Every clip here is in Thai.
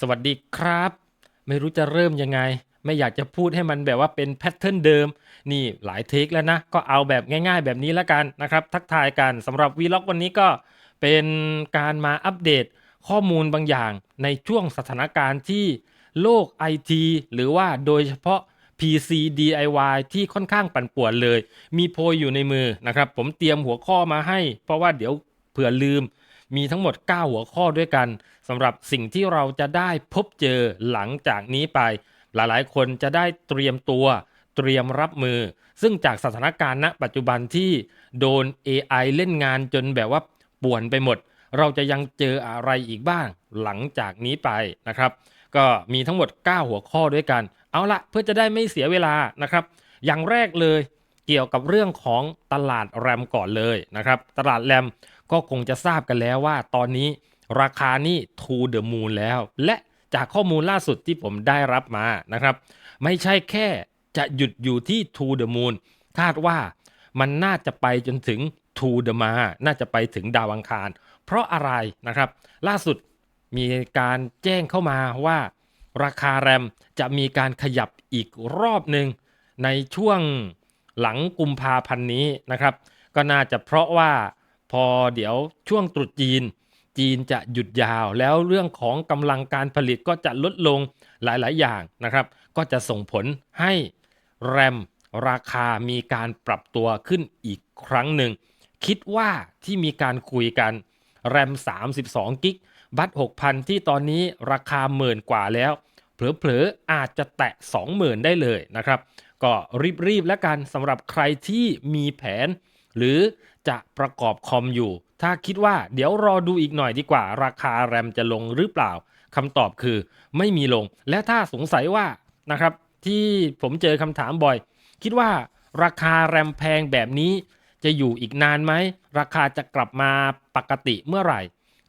สวัสดีครับ ไม่รู้จะเริ่มยังไง ไม่อยากจะพูดให้มันแบบว่าเป็นแพทเทิร์นเดิม นี่หลายเทคแล้วนะ ก็เอาแบบง่ายๆแบบนี้แล้วกันนะครับ ทักทายกันสำหรับวีล็อกวันนี้ก็เป็นการมาอัปเดตข้อมูลบางอย่างในช่วงสถานการณ์ที่โลกไอทีหรือว่าโดยเฉพาะ PC DIY ที่ค่อนข้างปั่นป่วนเลย มีโพยอยู่ในมือนะครับ ผมเตรียมหัวข้อมาให้ เพราะว่าเดี๋ยวเผื่อลืม มีทั้งหมด 9 หัวข้อด้วยกันสำหรับสิ่งที่เราจะได้พบเจอหลังจากนี้ไป หลายๆ คนจะได้เตรียมตัวเตรียมรับมือ ซึ่งจากสถานการณ์ณปัจจุบันที่โดน AI เล่นงานจนแบบว่าป่วนไปหมด เราจะยังเจออะไรอีกบ้างหลังจากนี้ไปนะครับ ก็มีทั้งหมด 9 หัวข้อด้วยกัน เอาละเพื่อจะได้ไม่เสียเวลานะครับ อย่างแรกเลยเกี่ยวกับเรื่องของตลาดแรมก่อนเลยนะครับ ตลาดแรม ก็คงจะทราบกันแล้วว่าตอนนี้ราคานี่ to the moon แล้ว และจากข้อมูลล่าสุดที่ผมได้รับมานะครับ ไม่ใช่แค่จะหยุดอยู่ที่ to the moon คาดว่ามันน่าจะไปจนถึง to the Mars น่าจะไปถึงดาวอังคาร เพราะอะไรนะครับ ล่าสุดมีการแจ้งเข้ามาว่า ราคาแรมจะมีการขยับอีกรอบหนึ่งในช่วงหลังกุมภาพันธ์นี้นะครับ ก็น่าจะเพราะว่า พอเดี๋ยวช่วงตรุษจีน จีนจะหยุดยาว แล้วเรื่องของกำลังการผลิตก็จะลดลงหลาย ๆ อย่างนะครับ ก็จะส่งผลให้แรมราคามีการปรับตัวขึ้นอีกครั้งหนึ่ง คิดว่าที่มีการคุยกันแรม 32 กิก บัต6,000 ที่ตอนนี้ราคาหมื่นกว่าแล้ว เผลอ ๆ อาจจะแตะ 20,000 ได้เลยนะครับ ก็รีบ ๆ แล้วกันสำหรับใครที่มีแผน หรือ จะประกอบคอมอยู่ ถ้าคิดว่าเดี๋ยวรอดูอีกหน่อยดีกว่า ราคาแรมจะลงหรือเปล่าคำตอบคือไม่มีลง และถ้าสงสัยว่านะครับที่ผมเจอคำถามบ่อย คิดว่าราคาแรมแพงแบบนี้ จะอยู่อีกนานไหม ราคาจะกลับมาปกติเมื่อไหร่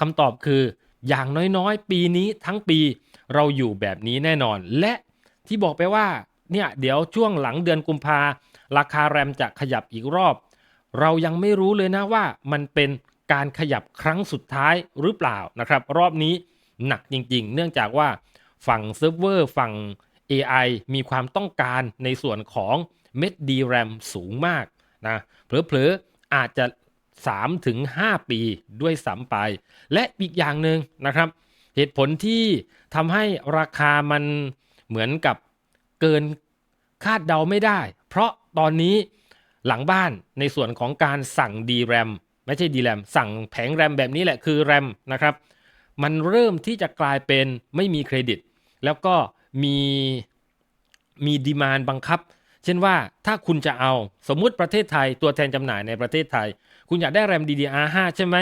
คำตอบคืออย่างน้อยๆ ปีนี้ทั้งปีเราอยู่แบบนี้แน่นอน และที่บอกไปว่าเนี่ยเดี๋ยวช่วงหลังเดือนกุมภาราคาแรมจะขยับอีกรอบ เรายังไม่รู้เลยนะว่ามันเป็นการขยับครั้งสุดท้ายหรือเปล่านะครับ รอบนี้หนักจริง ๆ เนื่องจากว่าฝั่งเซิร์ฟเวอร์ฝั่ง AI มีความต้องการในส่วนของเม็ด DRAM สูงมากนะเผลอๆอาจจะ 3-5ถึงปีด้วยซ้ำไป และอีกอย่างหนึ่งนะครับ เหตุผลที่ทำให้ราคามันเหมือนกับเกินคาดเดาไม่ได้ เพราะตอนนี้ หลังบ้านในส่วนของการสั่ง DRAM ไม่ใช่ DRAM สั่งแผงแรมแบบนี้แหละคือ RAM นะครับมันเริ่มที่จะกลายเป็นไม่มีเครดิต แล้วก็มีมีดีมานบังคับ เช่นว่าถ้าคุณจะเอาสมมุติประเทศไทยตัวแทนจำหน่ายในประเทศไทย คุณอยากได้แรม DDR5 ใช่ไหม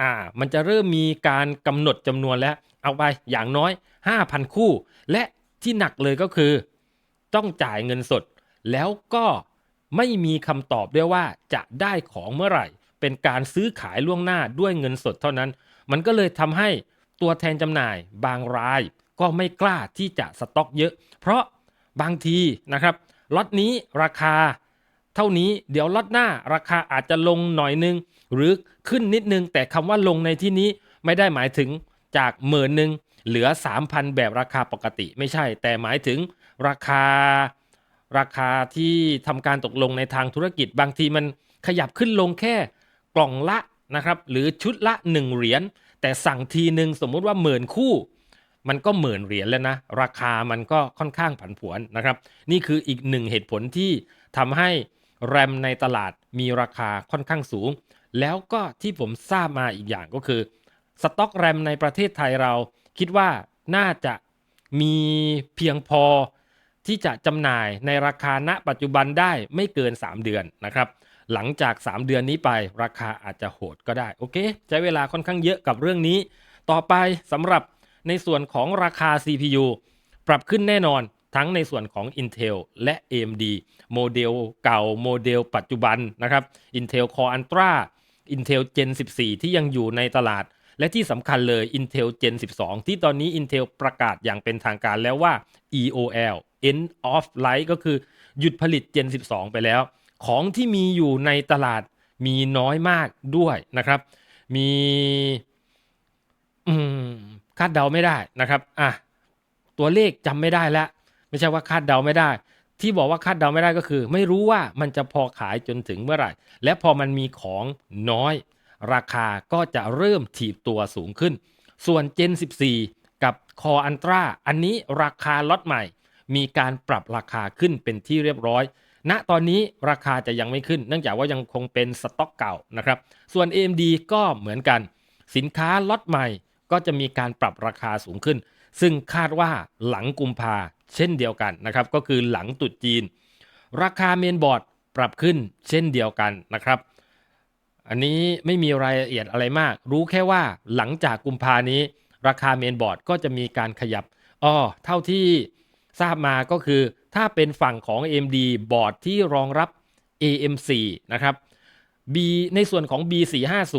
อ่า มันจะเริ่มมีการกำหนดจำนวนแล้ว เอาไปอย่างน้อย 5,000 คู่ และที่หนักเลยก็คือ ต้องจ่ายเงินสด แล้วก็ ไม่มีคำตอบด้วยว่าจะได้ของเมื่อไหร่ เป็นการซื้อขายล่วงหน้าด้วยเงินสดเท่านั้น มันก็เลยทำให้ตัวแทนจำหน่ายบางรายก็ไม่กล้าที่จะสต็อกเยอะ เพราะบางทีนะครับล็อตนี้ราคาเท่านี้เดี๋ยวล็อตหน้าราคาอาจจะลงหน่อยนึง หรือขึ้นนิดนึง แต่คำว่าลงในที่นี้ไม่ได้หมายถึงจากหมื่นหนึ่งเหลือ 3,000 แบบราคาปกติไม่ใช่ แต่หมายถึงราคา ราคาที่ทำการตกลงในทางธุรกิจ บางทีมันขยับขึ้นลงแค่กล่องละนะครับ หรือชุดละ 1 เหรียญแต่สั่งทีหนึ่งสมมุติว่าหมื่นคู่ มันก็หมื่นเหรียญแล้วนะ ราคามันก็ค่อนข้างผันผวนนะครับ นี่คืออีกหนึ่งเหตุผลที่ทำให้แรมในตลาดมีราคาค่อนข้างสูง แล้วก็ที่ผมทราบมาอีกอย่างก็คือสต็อกแรมในประเทศไทยเราคิดว่าน่าจะมีเพียงพอ ที่จะจำหน่ายในราคาณปัจจุบันได้ไม่เกิน 3 เดือนนะครับ หลังจาก 3 เดือนนี้ไปราคาอาจจะโหดก็ได้โอเค ใช้เวลาค่อนข้างเยอะกับเรื่องนี้ ต่อไปสำหรับในส่วนของราคา CPU ปรับขึ้นแน่นอนทั้งในส่วนของ Intel และ AMD โมเดลเก่าโมเดลปัจจุบันนะครับ Intel Core Ultra Intel Gen 14 ที่ยังอยู่ในตลาด และที่สำคัญเลย Intel Gen 12 ที่ตอนนี้ Intel ประกาศอย่างเป็นทางการแล้วว่า EOL End of Life ก็คือหยุดผลิต Gen 12 ไปแล้ว ของที่มีอยู่ในตลาดมีน้อยมากด้วยนะครับ มีคาดเดาไม่ได้นะครับอะตัวเลขจำไม่ได้แล้ว ไม่ใช่ว่าคาดเดาไม่ได้ ที่บอกว่าคาดเดาไม่ได้ก็คือ ไม่รู้ว่ามันจะพอขายจนถึงเมื่อไหร่ และพอมันมีของน้อย ราคาก็จะเริ่มถีบตัวสูงขึ้น ส่วน Gen 14 กับคออันตราอันนี้ราคาล็อตใหม่ มีการปรับราคาขึ้นเป็นที่เรียบร้อย ณ ตอนนี้ราคาจะยังไม่ขึ้น เนื่องจากว่ายังคงเป็นสต็อกเก่านะครับ ส่วน AMD ก็เหมือนกัน สินค้าล็อตใหม่ก็จะมีการปรับราคาสูงขึ้น ซึ่งคาดว่าหลังกุมภาเช่นเดียวกันนะครับ ก็คือหลังตรุษจีน ราคาเมนบอร์ดปรับขึ้นเช่นเดียวกันนะครับ อันนี้ไม่มีรายละเอียดอะไรมาก รู้แค่ว่าหลังจากกุมภานี้ ราคาเมนบอร์ดก็จะมีการขยับอ้อเท่าที่ ทราบมาก็คือถ้าเป็นฝั่งของ AMD บอร์ดที่รองรับ AM4 นะครับ B ในส่วนของ B450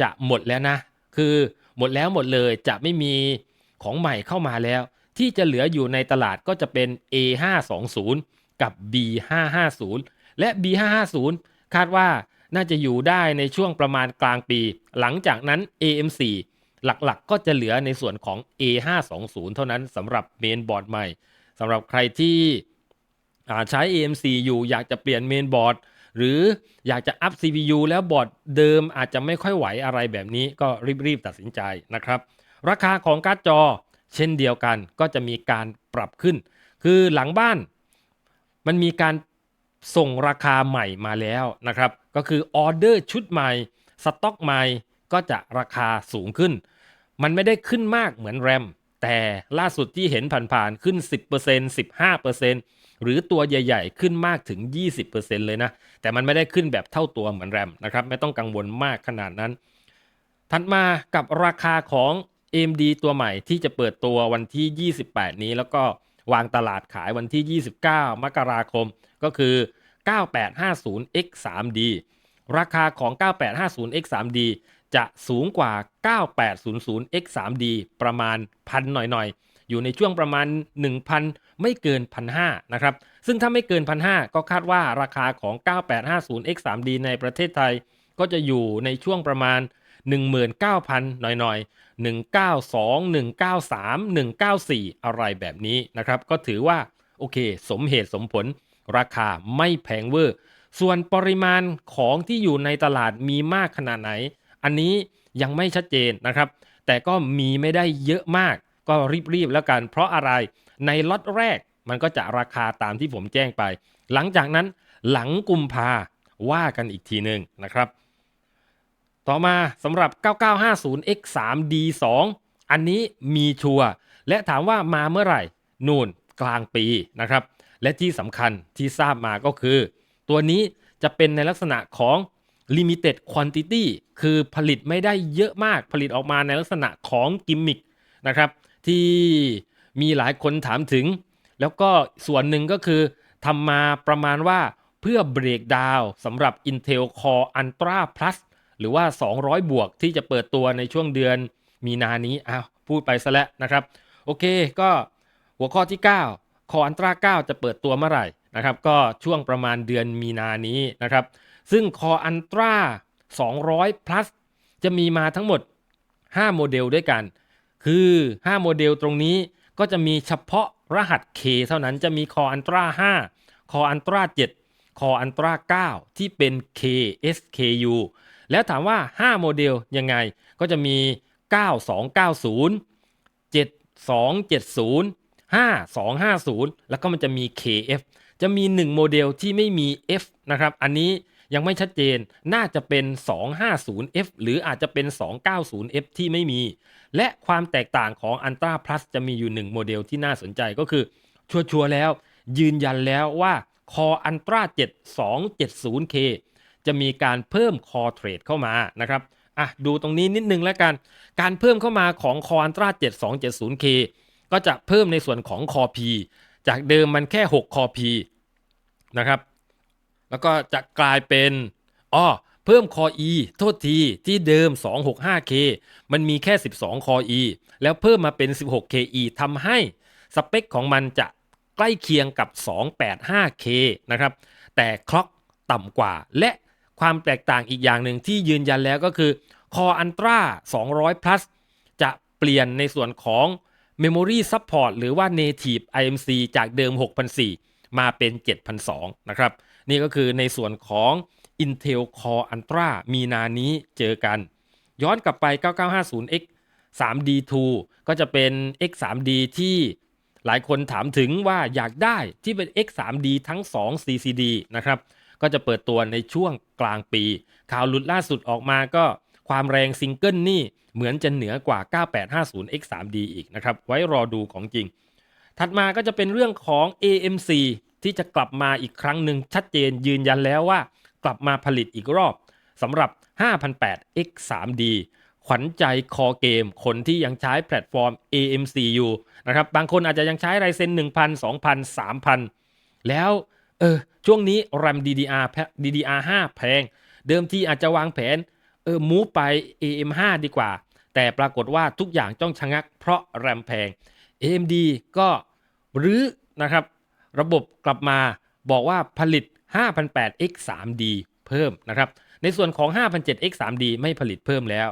จะหมดแล้วนะ คือหมดแล้วหมดเลยจะไม่มีของใหม่เข้ามาแล้ว ที่จะเหลืออยู่ในตลาดก็จะเป็น A520 กับ B550 และ B550 คาดว่าน่าจะอยู่ได้ในช่วงประมาณกลางปี หลังจากนั้น AM4 หลักๆก็จะเหลือในส่วนของ A520 เท่านั้นสำหรับเมนบอร์ดใหม่ สำหรับใครที่ใช้ AM4 อยู่อยากจะเปลี่ยนเมนบอร์ดหรืออยากจะอัพ CPU แล้วบอร์ดเดิมอาจจะไม่ค่อยไหวอะไรแบบนี้ก็รีบๆตัดสินใจนะครับ ราคาของการ์ดจอเช่นเดียวกันก็จะมีการปรับขึ้น คือหลังบ้านมันมีการส่งราคาใหม่มาแล้วนะครับ ก็คือออเดอร์ชุดใหม่สต็อกใหม่ก็จะราคาสูงขึ้น มันไม่ได้ขึ้นมากเหมือนแรม แต่ล่าสุดที่เห็นผ่านๆขึ้น 10% 15%หรือตัวใหญ่ๆ ขึ้นมากถึง 20%เลยนะ แต่มันไม่ได้ขึ้นแบบเท่าตัวเหมือนแรมนะครับ ไม่ต้องกังวลมากขนาดนั้น ถัดมากับราคาของ AMD ตัวใหม่ที่จะเปิดตัววันที่ 28 นี้แล้วก็วางตลาดขายวันที่ 29 มกราคมก็คือ 9850X3D ราคาของ 9850X3D จะสูงกว่า 9800X3D ประมาณพันหน่อยๆ อยู่ในช่วงประมาณ 1,000 ไม่เกิน 1,500นะครับ ซึ่งถ้าไม่เกิน 1,500 ก็คาดว่าราคาของ 9850X3D ในประเทศไทย ก็จะอยู่ในช่วงประมาณ 19,000 หน่อยๆ 192 193 194 อะไรแบบนี้นะครับ ก็ถือว่าโอเค สมเหตุสมผล ราคาไม่แพงเวอร์ ส่วนปริมาณของที่อยู่ในตลาดมีมากขนาดไหน อันนี้ยังไม่ชัดเจนนะครับ แต่ก็มีไม่ได้เยอะมาก ก็รีบๆแล้วกัน เพราะอะไรในล็อตแรกมันก็จะราคาตามที่ผมแจ้งไป หลังจากนั้นหลังกุมภาว่ากันอีกทีหนึ่งนะครับ ต่อมาสำหรับ 9950X3D2 อันนี้มีชัวร์และถามว่ามาเมื่อไหร่ นู่นกลางปีนะครับ และที่สำคัญที่ทราบมาก็คือ ตัวนี้จะเป็นในลักษณะของ limited quantity คือผลิตไม่ได้เยอะมากผลิตออกมาในลักษณะของกิมมิคนะครับที่มีหลายคนถามถึง แล้วก็ส่วนหนึ่งก็คือทำมาประมาณว่าเพื่อเบรกดาวสำหรับ Intel Core Ultra Plus หรือว่า 200 บวกที่จะเปิดตัวในช่วงเดือนมีนานี้อ้าวพูดไปซะแล้วนะครับ โอเคก็หัวข้อที่ 9 Core Ultra 9 จะเปิดตัวเมื่อไหร่นะครับ ก็ช่วงประมาณเดือนมีนานี้นะครับ ซึ่ง Core Ultra 200 plus จะมีมาทั้งหมด 5 โมเดลด้วยกัน คือ 5 โมเดลตรงนี้ก็จะมีเฉพาะรหัส K เท่านั้นจะมี Core Ultra 5 Core Ultra 7 Core Ultra 9 ที่เป็น KSKU แล้วถามว่า 5 โมเดลยังไงก็จะมี 9290 7270 5250 แล้วก็มันจะมี KF จะมี 1 โมเดลที่ไม่มี F นะครับ อันนี้ ยังไม่ชัดเจนน่าจะเป็น 250F หรืออาจจะเป็น 290F ที่ไม่มี และความแตกต่างของ Ultra Plus จะมีอยู่ 1 โมเดลที่น่าสนใจก็คือ ชัวร์ๆแล้ว ยืนยันแล้วว่า Core Ultra 7 270K จะมีการเพิ่ม Core Trade เข้ามานะครับอะดูตรงนี้นิดนึงแล้วกัน การเพิ่มเข้ามาของ Core Ultra 7 270K ก็จะเพิ่มในส่วนของ Core P จากเดิมมันแค่6 Core P นะครับ แล้วก็จะกลายเป็นอ้อเพิ่ม Core โทษทีที่เดิม 265K มันมีแค่ 12 Core แล้วเพิ่มมาเป็น 16KE ทำให้สเปคของมันจะใกล้เคียงกับ 285K นะครับ แต่คล็อกต่ำกว่า และความแตกต่างอีกอย่างหนึ่งที่ยืนยันแล้วก็คือ Core Ultra 200 plus จะเปลี่ยนในส่วนของ Memory Support หรือว่า Native IMC จากเดิม6,400มาเป็น7,200นะครับ นี่ก็คือในส่วนของ Intel Core Ultra มีนานี้เจอกัน ย้อนกลับไป 9950X 3D2 ก็จะเป็น X 3D ที่หลายคนถามถึงว่าอยากได้ที่เป็น X 3D ทั้ง 2 CCD นะครับ ก็จะเปิดตัวในช่วงกลางปี ข่าวหลุดล่าสุดออกมาก็ความแรงซิงเกิลนี่เหมือนจะเหนือกว่า 9850X 3D อีกนะครับ ไว้รอดูของจริง ถัดมาก็จะเป็นเรื่องของ AMC ที่จะกลับมาอีกครั้งหนึ่งชัดเจนยืนยันแล้วว่า กลับมาผลิตอีกรอบสำหรับ 5008X 3D ขวัญใจคอเกม คนที่ยังใช้แพลตฟอร์ม AMC อยู่นะครับ บางคนอาจจะยังใช้ Ryzen 1000 2000 3000 แล้วเออช่วงนี้ RAM DDR DDR5 แพง เดิมทีอาจจะวางแผนเออมูฟไป AM5 ดีกว่า แต่ปรากฏว่าทุกอย่างต้องชะงักเพราะ RAM แพง AMD ก็รื้อนะครับ ระบบกลับมาบอกว่าผลิต 5008X 3D เพิ่มนะครับ ในส่วนของ 5007X 3D ไม่ผลิตเพิ่มแล้ว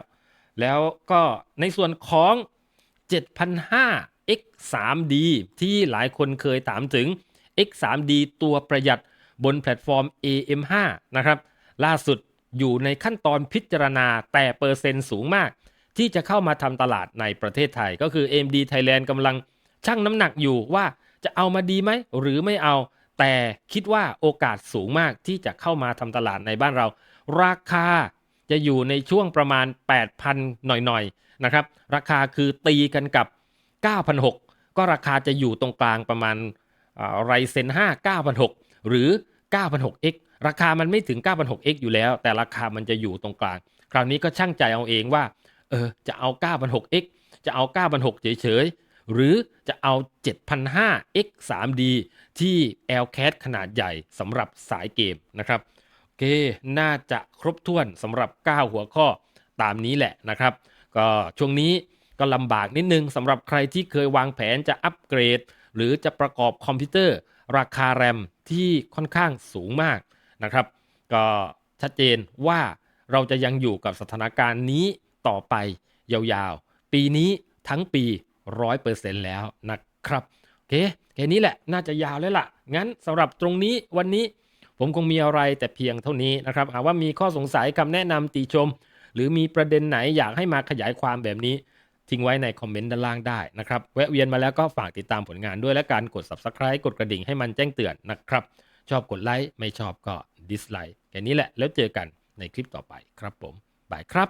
แล้วก็ในส่วนของ 7005X 3D ที่หลายคนเคยถามถึง X 3D ตัวประหยัดบนแพลตฟอร์ม AM5 นะครับ ล่าสุดอยู่ในขั้นตอนพิจารณาแต่เปอร์เซ็นต์สูงมาก ที่จะเข้ามาทำตลาดในประเทศไทย ก็คือ AMD Thailand กำลังชั่งน้ำหนักอยู่ว่า จะเอามาดีไหมหรือไม่เอา แต่คิดว่าโอกาสสูงมากที่จะเข้ามาทำตลาดในบ้านเรา ราคาจะอยู่ในช่วงประมาณ 8,000 หน่อยๆนะครับ ราคาคือตีกันกับ 9,600 ก็ราคาจะอยู่ตรงกลางประมาณไรเซน5 9,600 หรือ 9,600X ราคามันไม่ถึง 9,600X อยู่แล้ว แต่ราคามันจะอยู่ตรงกลาง คราวนี้ก็ช่างใจเอาเองว่า เออ จะเอา 9,600X จะเอา 9,600 เฉยๆ หรือจะเอา 7,500X 3D ที่ LCAT ขนาดใหญ่สำหรับสายเกมนะครับโอเค น่าจะครบถ้วนสำหรับ 9 หัวข้อตามนี้แหละนะครับ ก็ช่วงนี้ก็ลำบากนิดนึงสำหรับใครที่เคยวางแผนจะอัปเกรด หรือจะประกอบคอมพิวเตอร์ ราคาแรมที่ค่อนข้างสูงมากนะครับ ก็ชัดเจนว่าเราจะยังอยู่กับสถานการณ์นี้ต่อไปยาวๆ ปีนี้ทั้งปี 100%แล้วนะครับโอเคแค่นี้แหละน่าจะยาวแล้วล่ะ งั้นสำหรับตรงนี้วันนี้ผมคงมีอะไรแต่เพียงเท่านี้นะครับหากว่ามีข้อสงสัยคำแนะนำติชม หรือมีประเด็นไหนอยากให้มาขยายความแบบนี้ ทิ้งไว้ในคอมเมนต์ด้านล่างได้นะครับแวะเวียนมาแล้วก็ฝากติดตามผลงานด้วยและการกด subscribe กดกระดิ่งให้มันแจ้งเตือนนะครับ ชอบกดไลค์ไม่ชอบก็ dislike แค่นี้แหละแล้วเจอกันในคลิปต่อไปครับผมบายครับ